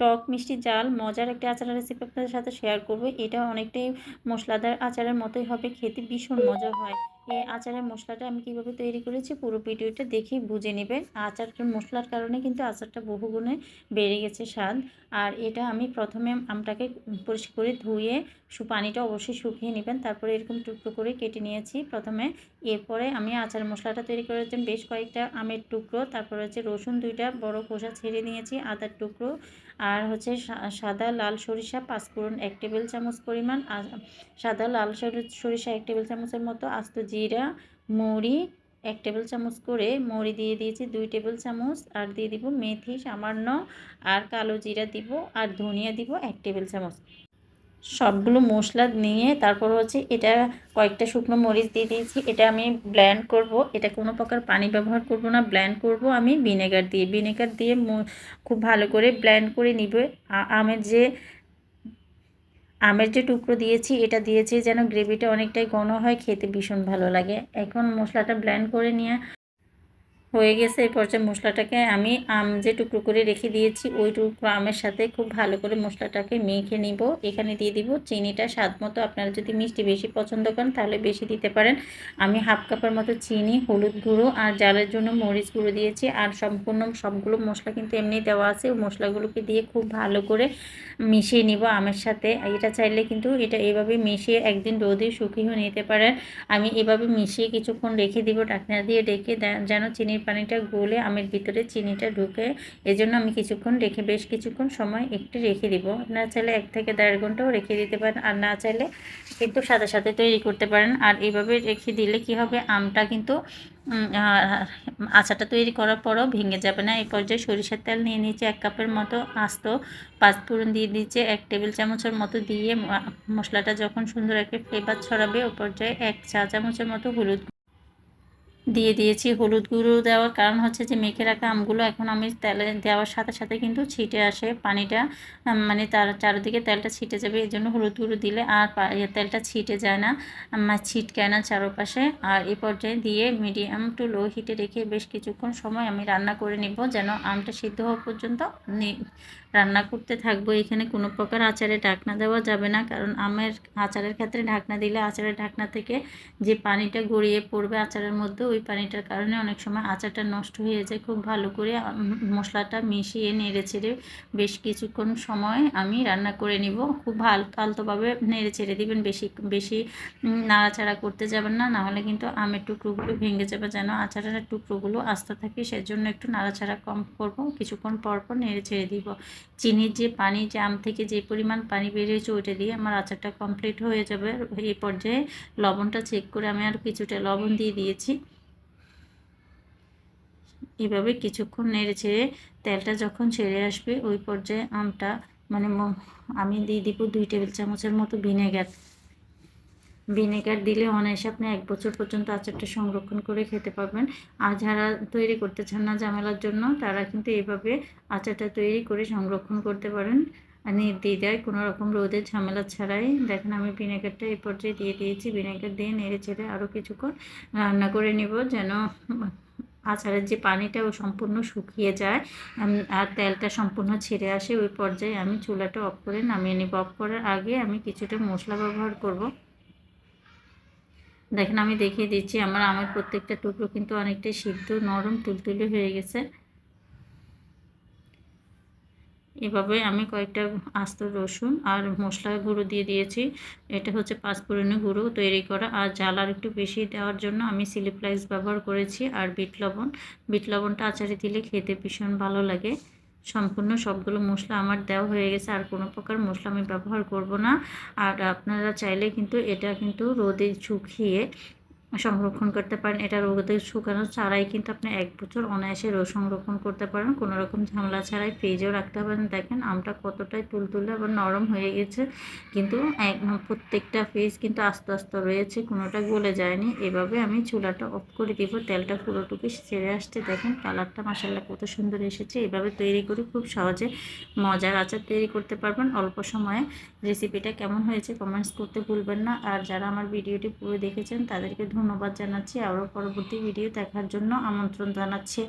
টক, মিষ্টি জাল, মজার একটা আচারের রেসিপি আপনাদের সাথে শেয়ার করব। এটা অনেকটাই মশলাদার আচারের মতোই হবে, খেতে ভীষণ মজা হয়। আচারের মশলাটা আমি কীভাবে তৈরি করেছি পুরো ভিডিওটা দেখেই বুঝে নেবেন। আচারটার মশলার কারণে কিন্তু আচারটা বহুগুণে বেড়ে গেছে স্বাদ। আর এটা আমি প্রথমে আমটাকে পরিষ্কার করে ধুয়ে পানিটা অবশ্যই শুকিয়ে নেবেন। তারপরে এরকম টুকরো করে কেটে নিয়েছি প্রথমে। এরপরে আমি আচার মশলাটা তৈরি করেছি বেশ কয়েকটা আমের টুকরো। তারপরে হচ্ছে রসুন দুইটা বড় খোসা ছেড়ে নিয়েছি আদার টুকরো। আর হচ্ছে সাদা লাল সরিষা পাঁচফোড়ন এক টেবিল চামচ পরিমাণ। আর সাদা লাল সরিষা এক টেবিল চামচের মতো আস্ত জিরা, মৌরি এক টেবিল চামচ করে, মৌরি দিয়ে দিয়েছি দুই টেবিল চামচ, আর দিয়ে দিব মেথি সামান্য, আর কালো জিরা দিব, আর ধনিয়া দিব এক টেবিল চামচ। সবগুলো মশলা নিয়ে তারপর হচ্ছে এটা কয়েকটা শুকনো মরিচ দিয়ে দিয়েছি, এটা আমি ব্ল্যান্ড করব, এটা কোনো প্রকার পানি ব্যবহার করব না ব্ল্যান্ড করব আমি ভিনেগার দিয়ে। ভিনেগার দিয়ে খুব ভালো করে ব্ল্যান্ড করে নিবে। আমের যে আমের যে টুকরো দিয়েছি, এটা দিয়েছি যেন গ্রেভিটা অনেকটাই ঘন হয়, খেতে ভীষণ ভালো লাগে। এখন মশলাটা ব্ল্যান্ড করে নিয়ে হয়ে গেছে। এই পর্যায়ে মশলাটাকে আমি আম যে টুকরো করে রেখে দিয়েছি, ওই টুকরো আমের সাথে খুব ভালো করে মশলাটাকে মেখে নিব। এখানে দিয়ে দিব চিনিটা। স্বাদ মতো আপনারা যদি মিষ্টি বেশি পছন্দ করেন, তাহলে বেশি দিতে পারেন। আমি হাফ কাপের মতো চিনি, হলুদ গুঁড়ো আর জালের জন্য মরিচ গুঁড়ো দিয়েছি, আর সম্পূর্ণ সবগুলো মশলা কিন্তু এমনি দেওয়া আছে। মশলাগুলোকে দিয়ে খুব ভালো করে মিশিয়ে নিব আমের সাথে। এটা চাইলে কিন্তু এটা এভাবে মিশিয়ে একদিন রোদে শুকিয়েও নিতে পারেন। আমি এভাবে মিশিয়ে কিছুক্ষণ রেখে দিব ডাকনা দিয়ে ডেকে যেন চিনি চিনির পানিটা গলে আমের ভিতরে চিনিটা ঢুকে এজন্য আমি কিছুক্ষণ রেখে বেশ কিছুক্ষণ সময় একটু রেখে দিব। আপনারা চাইলে এক থেকে দেড় ঘন্টাও রেখে দিতে পারেন, আর না চাইলে কিন্তু সাথে সাথে তৈরি করতে পারেন। আর এইভাবে রেখে দিলে কি হবে? আমটা কিন্তু আচারটা তৈরি করার পরও ভেঙে যাবে না। এই পর্যায়ে সরিষার তেল নিয়ে নিয়েছি এক কাপের মতো আস্ত পাঁচফোড়ন দিয়ে দিচ্ছে এক টেবিল চামচের মতো দিয়ে মশলাটা যখন সুন্দর একটা ফ্লেভার ছড়াবে, ও পর্যায়ে এক চা চামচের মতো হলুদ দিয়ে দিয়েছি, হলুদ গুঁড়ো দেওয়ার কারণ হচ্ছে যে মেখে রাখা আমগুলো এখন আমি তেলে দেওয়ার সাথে সাথে কিন্তু ছিটে আসে পানিটা মানে তার চারিদিকে তেলটা ছিটে যাবে, এই জন্য হলুদ গুঁড়ো দিলে আর তেলটা ছিটে যায় না ছিটকায় না চারপাশে। আর এ পর্যায়ে দিয়ে মিডিয়াম টু লো হিটে রেখে বেশ কিছুক্ষণ সময় আমি রান্না করে নিব, যেন আমটা সিদ্ধ হওয়া পর্যন্ত রান্না করতে থাকব। এখানে কোনো প্রকার আচারে ঢাকনা দেওয়া যাবে না, কারণ আমের, আচারের ক্ষেত্রে ঢাকনা দিলে আচারের ঢাকনা থেকে যে পানিটা গড়িয়ে পড়বে আচারের মধ্যে, ওই পানিটার কারণে অনেক সময় আচারটা নষ্ট হয়ে যায়। খুব ভালো করে মশলাটা মিশিয়ে নেড়ে চেড়ে বেশ কিছুক্ষণ সময় আমি রান্না করে নিব। খুব ভালো আলতোভাবে নেড়ে ছেড়ে দিবেন, বেশি বেশি নাড়াচাড়া করতে যাবেন না নাহলে কিন্তু আমের টুকরোগুলো ভেঙে যাবে যেন আচারের টুকরোগুলো আস্তে থাকে, সেজন্য একটু নাড়াচাড়া কম করব। কিছুক্ষণ পর পর নেড়ে ছেড়ে দিব। চিনির যে পানি, যে আম থেকে যে পরিমাণ পানি বেরিয়েছে, ওইটা দিয়ে আমার আচারটা কমপ্লিট হয়ে যাবে। এই পর্যায়ে লবণটা চেক করে আমি আর কিছুটা লবণ দিয়ে দিয়েছি। এভাবে কিছুক্ষণ নেড়ে ছেড়ে তেলটা যখন ছেড়ে আসবে, ওই পর্যায়ে আমটা মানে আমি দিয়ে দিব দুই টেবিল চামচের মতো ভিনেগার। ভিনেগার দিলে অনায়াসে আপনি এক বছর পর্যন্ত আচারটা সংরক্ষণ করে খেতে পারবেন। আর যারা তৈরি করতে চান না ঝামেলার জন্য, তারা কিন্তু এইভাবে আচারটা তৈরি করে সংরক্ষণ করতে পারেন। দেয় কোনো রকম রোদের ঝামেলা ছাড়াই। দেখেন আমি ভিনেগারটা এই পর্যায়ে দিয়ে দিয়েছি। ভিনেগার দিয়ে নেড়ে ছেড়ে আরও কিছুক্ষণ রান্না করে নিব যেন আচারের যে পানিটা ও সম্পূর্ণ শুকিয়ে যায় আর তেলটা সম্পূর্ণ ছেড়ে আসে, ওই পর্যায়ে আমি চুলাটা অফ করে নামিয়ে নিব। অফ করার আগে আমি কিছুটা মশলা ব্যবহার করব। দেখেন আমি দেখিয়ে দিচ্ছি, আমার আমার প্রত্যেকটা টুকরো কিন্তু অনেকটাই সিদ্ধ, নরম, তুলতুলে হয়ে গেছে। এভাবে আমি কয়েকটা আস্ত রসুন আর মশলা গুঁড়ো দিয়ে দিয়েছি। এটা হচ্ছে পাঁচফোড়নের গুঁড়ো তৈরি করা। আর জাল আর একটু বেশি দেওয়ার জন্য আমি সিলিপ্লাইস ব্যবহার করেছি আর বিট লবণ। বিট লবণটা আচারে দিলে খেতে ভীষণ ভালো লাগে। সম্পূর্ণ সবগুলো মশলা আমার দেওয়া হয়ে গেছে। আর কোনো প্রকার মশলা আমি ব্যবহার করব না। আর আপনারা চাইলে কিন্তু এটা কিন্তু রোদে শুকিয়ে সংরক্ষণ করতে পারেন। এটা রোদে শুকানো ছাড়াই কিন্তু আপনি এক বছর অনায়াসে রোদ সংরক্ষণ করতে পারেন। কোনো রকম ঝামেলা ছাড়াই ফ্রিজেও রাখতে পারেন। দেখেন, আমটা কতটাই তুলতুলে আবার নরম হয়ে গেছে। কিন্তু এক প্রত্যেকটা ফ্রিজ কিন্তু আস্তে আস্তে রয়েছে, কোনোটা গলে যায়নি। এভাবে আমি চুলাটা অফ করে দিব, তেলটা পুরোটুকু ছেড়ে আসতে। দেখেন, কালারটা মাসাল্লা কত সুন্দর এসেছে। এভাবে তৈরি করে খুব সহজে মজার আচার তৈরি করতে পারবেন। অল্প সময়ে রেসিপিটা কেমন হয়েছে কমেন্টস করতে ভুলবেন না। আর যারা আমার ভিডিওটি পুরো দেখেছেন, তাদেরকে ধন্যবাদ জানাচ্ছি। আরও পরবর্তী ভিডিও দেখার জন্য আমন্ত্রণ জানাচ্ছি।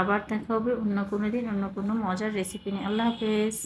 আবার দেখা হবে অন্য কোনো দিন, অন্য কোনো মজার রেসিপি নিয়ে। আল্লাহ হাফেজ।